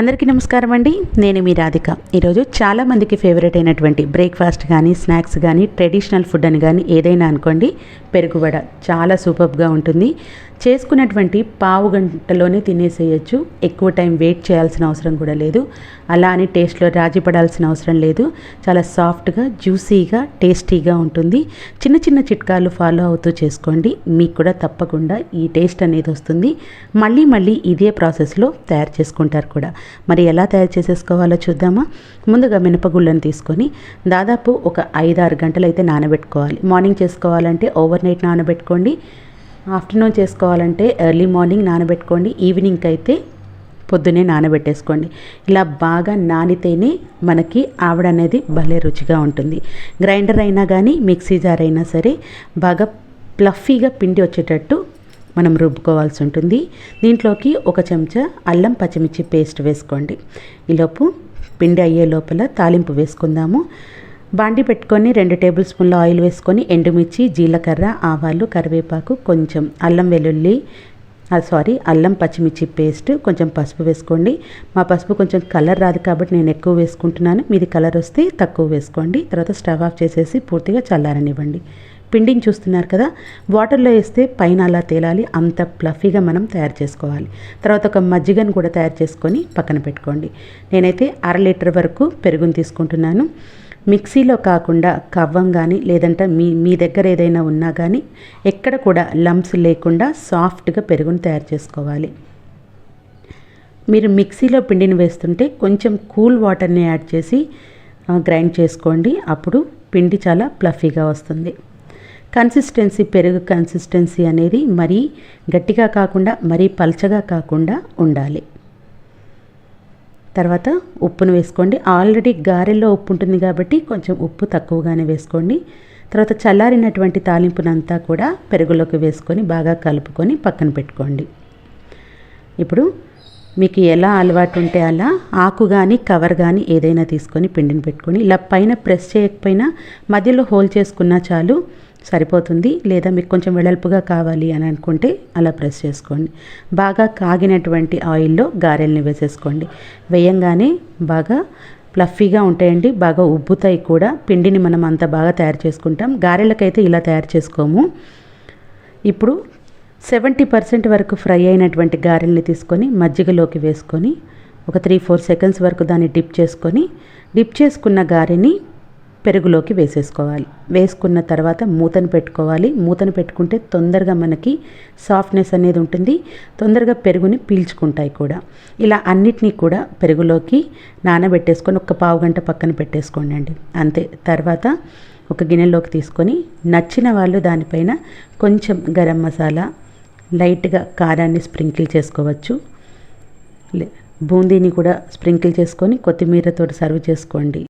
అందరికీ నమస్కారం అండి. నేను మీ రాధిక. ఈరోజు చాలామందికి ఫేవరెట్ అయినటువంటి బ్రేక్ఫాస్ట్ కానీ స్నాక్స్ కానీ ట్రెడిషనల్ ఫుడ్ అని కానీ ఏదైనా అనుకోండి పెరుగువడ చాలా సూపర్గా ఉంటుంది. చేసుకున్నటువంటి పావు గంటలోనే తినేసేయచ్చు. ఎక్కువ టైం వెయిట్ చేయాల్సిన అవసరం కూడా లేదు. అలా అని టేస్ట్లో రాజీ పడాల్సిన అవసరం లేదు. చాలా సాఫ్ట్గా జ్యూసీగా టేస్టీగా ఉంటుంది. చిన్న చిన్న చిట్కాలు ఫాలో అవుతూ చేసుకోండి. మీకు కూడా తప్పకుండా ఈ టేస్ట్ అనేది వస్తుంది. మళ్ళీ మళ్ళీ ఇదే ప్రాసెస్లో తయారు చేసుకుంటారు కూడా. మరి ఎలా తయారు చేసేసుకోవాలో చూద్దామా? ముందుగా మినపగుళ్ళను తీసుకొని దాదాపు ఒక ఐదారు గంటలు అయితే నానబెట్టుకోవాలి. మార్నింగ్ చేసుకోవాలంటే ఓవర్ నైట్ నానబెట్టుకోండి. ఆఫ్టర్నూన్ చేసుకోవాలంటే ఎర్లీ మార్నింగ్ నానబెట్టుకోండి. ఈవినింగ్కి అయితే పొద్దునే నానబెట్టేసుకోండి. ఇలా బాగా నానితేనే మనకి ఆవిడ అనేది భలే రుచిగా ఉంటుంది. గ్రైండర్ అయినా కానీ మిక్సీ జార్ అయినా సరే బాగా ప్లఫీగా పిండి వచ్చేటట్టు మనం రుబ్బుకోవాల్సి ఉంటుంది. దీంట్లోకి ఒక చెంచా అల్లం పచ్చిమిర్చి పేస్ట్ వేసుకోండి. ఈలోపు పిండి అయ్యే లోపల తాలింపు వేసుకుందాము. బాండి పెట్టుకొని రెండు టేబుల్ స్పూన్ల ఆయిల్ వేసుకొని ఎండుమిర్చి జీలకర్ర ఆవాలు కరివేపాకు కొంచెం అల్లం వెల్లుల్లి సారీ అల్లం పచ్చిమిర్చి పేస్ట్ కొంచెం పసుపు వేసుకోండి. మా పసుపు కొంచెం కలర్ రాదు కాబట్టి నేను ఎక్కువ వేసుకుంటున్నాను. మీది కలర్ వస్తే తక్కువ వేసుకోండి. తర్వాత స్టవ్ ఆఫ్ చేసేసి పూర్తిగా చల్లారనివ్వండి. పిండిని చూస్తున్నారు కదా వాటర్లో వేస్తే పైన అలా తేలాలి అంత ప్లఫీగా మనం తయారు చేసుకోవాలి. తర్వాత ఒక మజ్జిగను కూడా తయారు చేసుకొని పక్కన పెట్టుకోండి. నేనైతే అర లీటర్ వరకు పెరుగుని తీసుకుంటున్నాను. మిక్సీలో కాకుండా కవ్వం కానీ లేదంటే మీ మీ దగ్గర ఏదైనా ఉన్నా కానీ ఎక్కడ కూడా లంప్స్ లేకుండా సాఫ్ట్గా పెరుగుని తయారు చేసుకోవాలి. మీరు మిక్సీలో పిండిని వేస్తుంటే కొంచెం కూల్ వాటర్ని యాడ్ చేసి గ్రైండ్ చేసుకోండి. అప్పుడు పిండి చాలా ప్లఫీగా వస్తుంది. కన్సిస్టెన్సీ పెరుగు కన్సిస్టెన్సీ అనేది మరీ గట్టిగా కాకుండా మరీ పల్చగా కాకుండా ఉండాలి. తర్వాత ఉప్పును వేసుకోండి. ఆల్రెడీ గారెల్లో ఉప్పు ఉంటుంది కాబట్టి కొంచెం ఉప్పు తక్కువగానే వేసుకోండి. తర్వాత చల్లారినటువంటి తాలింపునంతా కూడా పెరుగులోకి వేసుకొని బాగా కలుపుకొని పక్కన పెట్టుకోండి. ఇప్పుడు మీకు ఎలా అలవాటు ఉంటే అలా ఆకు కానీ కవర్ కానీ ఏదైనా తీసుకొని పిండిని పెట్టుకొని ఇలా పైన ప్రెస్ చేయకపోయినా మధ్యలో హోల్ చేసుకున్నా చాలు సరిపోతుంది లేదా మీకు కొంచెం వెడల్పుగా కావాలి అని అనుకుంటే అలా ప్రెస్ చేసుకోండి. బాగా కాగినటువంటి ఆయిల్లో గారెల్ని వేసేసుకోండి. వేయంగానే బాగా ప్లఫీగా ఉంటాయండి బాగా ఉబ్బుతాయి కూడా. పిండిని మనం అంత బాగా తయారు చేసుకుంటాం. గారెలకైతే ఇలా తయారు చేసుకోము. ఇప్పుడు సెవెంటీ పర్సెంట్ వరకు ఫ్రై అయినటువంటి గారెల్ని తీసుకొని మజ్జిగలోకి వేసుకొని ఒక త్రీ ఫోర్ సెకండ్స్ వరకు దాన్ని డిప్ చేసుకొని డిప్ చేసుకున్న గారెని పెరుగులోకి వేసేసుకోవాలి. వేసుకున్న తర్వాత మూతను పెట్టుకోవాలి. మూతను పెట్టుకుంటే తొందరగా మనకి సాఫ్ట్నెస్ అనేది ఉంటుంది. తొందరగా పెరుగుని పీల్చుకుంటాయి కూడా. ఇలా అన్నిటినీ కూడా పెరుగులోకి నానబెట్టేసుకొని ఒక పావు గంట పక్కన పెట్టేసుకోండి అండి. అంతే. తర్వాత ఒక గిన్నెలోకి తీసుకొని నచ్చిన వాళ్ళు దానిపైన కొంచెం గరం మసాలా లైట్గా కారాన్ని స్ప్రింకిల్ చేసుకోవచ్చు. బూందీని కూడా స్ప్రింకిల్ చేసుకొని కొత్తిమీరతో సర్వ్ చేసుకోండి.